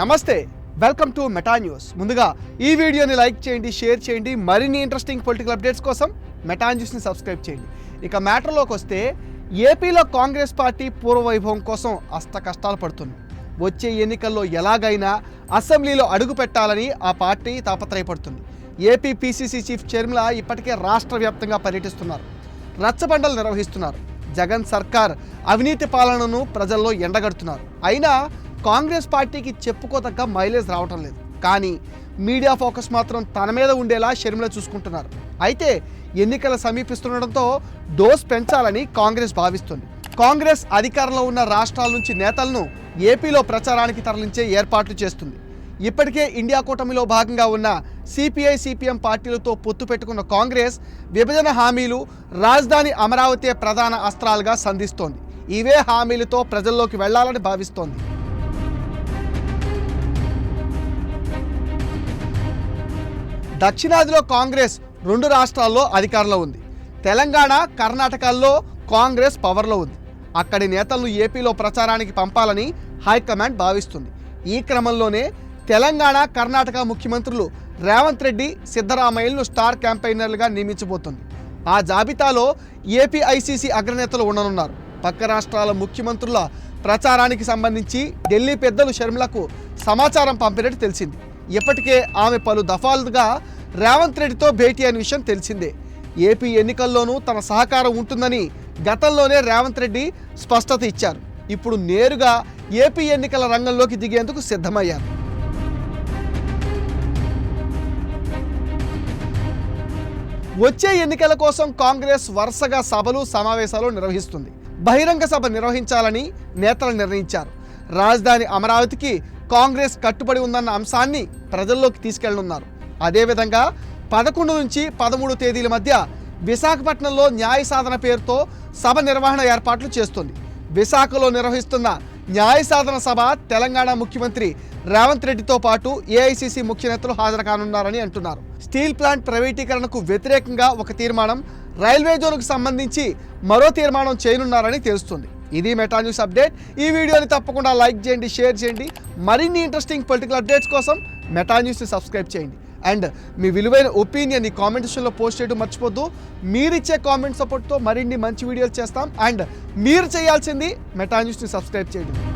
నమస్తే welcome to meta news ముందుగా ఈ వీడియోని లైక్ చేయండి షేర్ చేయండి మరిన్ని ఇంట్రెస్టింగ్ పొలిటికల్ అప్డేట్స్ కోసం మెటా న్యూస్ని సబ్స్క్రైబ్ చేయండి. ఇక మ్యాటర్లోకి వస్తే ఏపీలో కాంగ్రెస్ పార్టీ పూర్వ వైభవం కోసం అస్త కష్టాలు పడుతుంది వచ్చే ఎన్నికల్లో ఎలాగైనా అసెంబ్లీలో అడుగు పెట్టాలని ఆ పార్టీ తాపత్రయపడుతుంది. ఏపీ పీసీసీ చీఫ్ చర్మిల ఇప్పటికే రాష్ట్ర వ్యాప్తంగా పర్యటిస్తున్నారు. రచ్చబండలు నిర్వహిస్తున్నారు. జగన్ సర్కార్ అవినీతి పాలనను ప్రజల్లో ఎండగడుతున్నారు. అయినా కాంగ్రెస్ పార్టీకి చెప్పుకోదగ్గ మైలేజ్ రావటం లేదు. కానీ మీడియా ఫోకస్ మాత్రం తన మీద ఉండేలా షర్మిల చూసుకుంటున్నారు. అయితే ఎన్నికలు సమీపిస్తుండటంతో డోస్ పెంచాలని కాంగ్రెస్ భావిస్తుంది. కాంగ్రెస్ అధికారంలో ఉన్న రాష్ట్రాల నుంచి నేతలను ఏపీలో ప్రచారానికి తరలించే ఏర్పాట్లు చేస్తుంది. ఇప్పటికే ఇండియా కూటమిలో భాగంగా ఉన్న సిపిఐ సిపిఎం పార్టీలతో పొత్తు పెట్టుకున్న కాంగ్రెస్ విభజన హామీలు రాజధాని అమరావతి ప్రధాన అస్త్రాలుగా సంధిస్తోంది. ఇవే హామీలతో ప్రజల్లోకి వెళ్ళాలని భావిస్తోంది. దక్షిణాదిలో కాంగ్రెస్ రెండు రాష్ట్రాల్లో అధికారంలో ఉంది. తెలంగాణ కర్ణాటకల్లో కాంగ్రెస్ పవర్లో ఉంది. అక్కడి నేతలను ఏపీలో ప్రచారానికి పంపాలని హైకమాండ్ భావిస్తుంది. ఈ క్రమంలోనే తెలంగాణ కర్ణాటక ముఖ్యమంత్రులు రేవంత్ రెడ్డి సిద్ధరామయ్యలను స్టార్ క్యాంపెయినర్లుగా నియమించబోతుంది. ఆ జాబితాలో ఏపీ ఐసీసీ అగ్రనేతలు ఉండనున్నారు. పక్క రాష్ట్రాల ముఖ్యమంత్రుల ప్రచారానికి సంబంధించి ఢిల్లీ పెద్దలు షర్మిలకు సమాచారం పంపినట్టు తెలిసింది. ఇప్పటికే ఆమె పలు దఫాలుగా రేవంత్ రెడ్డితో భేటీ అయిన విషయం తెలిసిందే. ఏపీ ఎన్నికల్లోనూ తన సహకారం ఉంటుందని గతంలోనే రేవంత్ రెడ్డి స్పష్టత ఇచ్చారు. ఇప్పుడు నేరుగా ఏపీ ఎన్నికల రంగంలోకి దిగేందుకు సిద్ధమయ్యారు. వచ్చే ఎన్నికల కోసం కాంగ్రెస్ వరుసగా సభలు సమావేశాలు నిర్వహిస్తుంది. బహిరంగ సభ నిర్వహించాలని నేతలు నిర్ణయించారు. రాజధాని అమరావతికి కాంగ్రెస్ కట్టుబడి ఉందన్న అంశాన్ని ప్రజల్లోకి తీసుకెళ్ళనున్నారు. అదేవిధంగా పదకొండు నుంచి పదమూడు తేదీల మధ్య విశాఖపట్నంలో న్యాయ సాధన పేరుతో సభ నిర్వహణ ఏర్పాట్లు చేస్తుంది. విశాఖలో నిర్వహిస్తున్న న్యాయ సాధన సభ తెలంగాణ ముఖ్యమంత్రి రేవంత్ రెడ్డితో పాటు ఏఐసిసి ముఖ్య నేతలు హాజరు కానున్నారని అంటున్నారు. స్టీల్ ప్లాంట్ ప్రైవేటీకరణకు వ్యతిరేకంగా ఒక తీర్మానం రైల్వే జోన్కు సంబంధించి మరో తీర్మానం చేయనున్నారని తెలుస్తుంది. ఇది మెటా న్యూస్ అప్డేట్ ఈ వీడియోని తప్పకుండా లైక్ చేయండి షేర్ చేయండి. మరిన్ని ఇంట్రెస్టింగ్ పొలిటికల్ అప్డేట్స్ కోసం మెటా న్యూస్ని సబ్స్క్రైబ్ చేయండి. అండ్ మీ విలువైన ఒపీనియన్ ఈ కామెంట్ సెక్షన్లో పోస్ట్ చేయడం మర్చిపోద్దు. మీరిచ్చే కామెంట్ సపోర్ట్తో మరిన్ని మంచి వీడియోలు చేస్తాం. అండ్ మీరు చేయాల్సింది మెటా న్యూస్ని సబ్స్క్రైబ్ చేయండి.